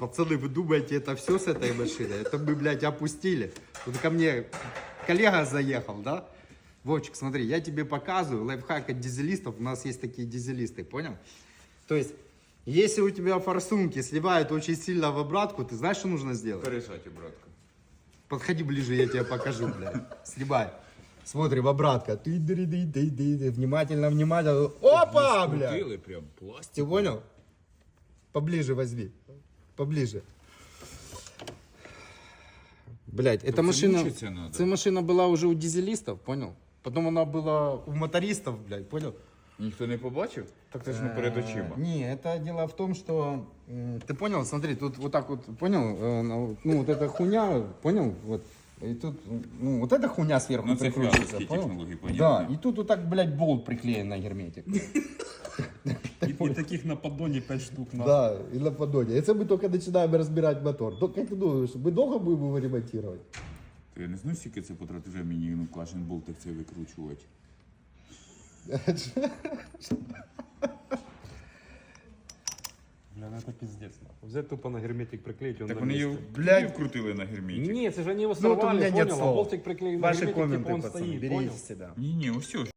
Пацаны, вы думаете, это все с этой машины? Это мы, блядь, опустили. Тут ко мне коллега заехал, да? Вовчик, смотри, я тебе показываю лайфхак от дизелистов. У нас есть такие дизелисты, понял? То есть, если у тебя форсунки сливают очень сильно в обратку, ты знаешь, что нужно сделать? Пересадь, братка. Подходи ближе, я тебе покажу, блядь. Снимай. Смотри, в обратка. Ты, ды, ды, ды, ды, ды. Внимательно, внимательно. Опа, блядь. Крутили прям пластик. Ты понял? Поближе возьми Поближе. Блять, эта це машина. мучиться надо. Эта машина была уже у дизелистов, понял? Потом она была у мотористов, блядь, понял? Ніхто не побачив? Так це ж не перед очима. Э, Не, это дело в том, что м, ты понял, смотри, тут вот так вот, понял, э, ну, ну вот эта хуйня, понял, вот. И тут, ну, вот эта хуйня сверху Ну, це прикручивается, французькі понял? технології, Да, понятно. и тут вот так, блядь, болт приклеен на герметик. І, і таких на поддоні 5 штук на. Да, и на поддоне. Это мы только начинаем разбирать мотор. То, как ты думаешь, мы долго будем его ремонтировать? Ти не знаєш, скільки це потратив вже мені ну, кожен болтик це викручувати? Бля, ну це піздець. нахуй. Взять тупо на герметик приклеїть, він Так на вони місці. його Блядь. блядь. вкрутили на герметик. Ні, це ж вони його Ну, вот у сорвали, меня нет понял, а слов. болтик приклеїв на Ваши герметик, комменты, типу, він пацаны, стоїть, берите понял? себя. Ні, ні, ось ж.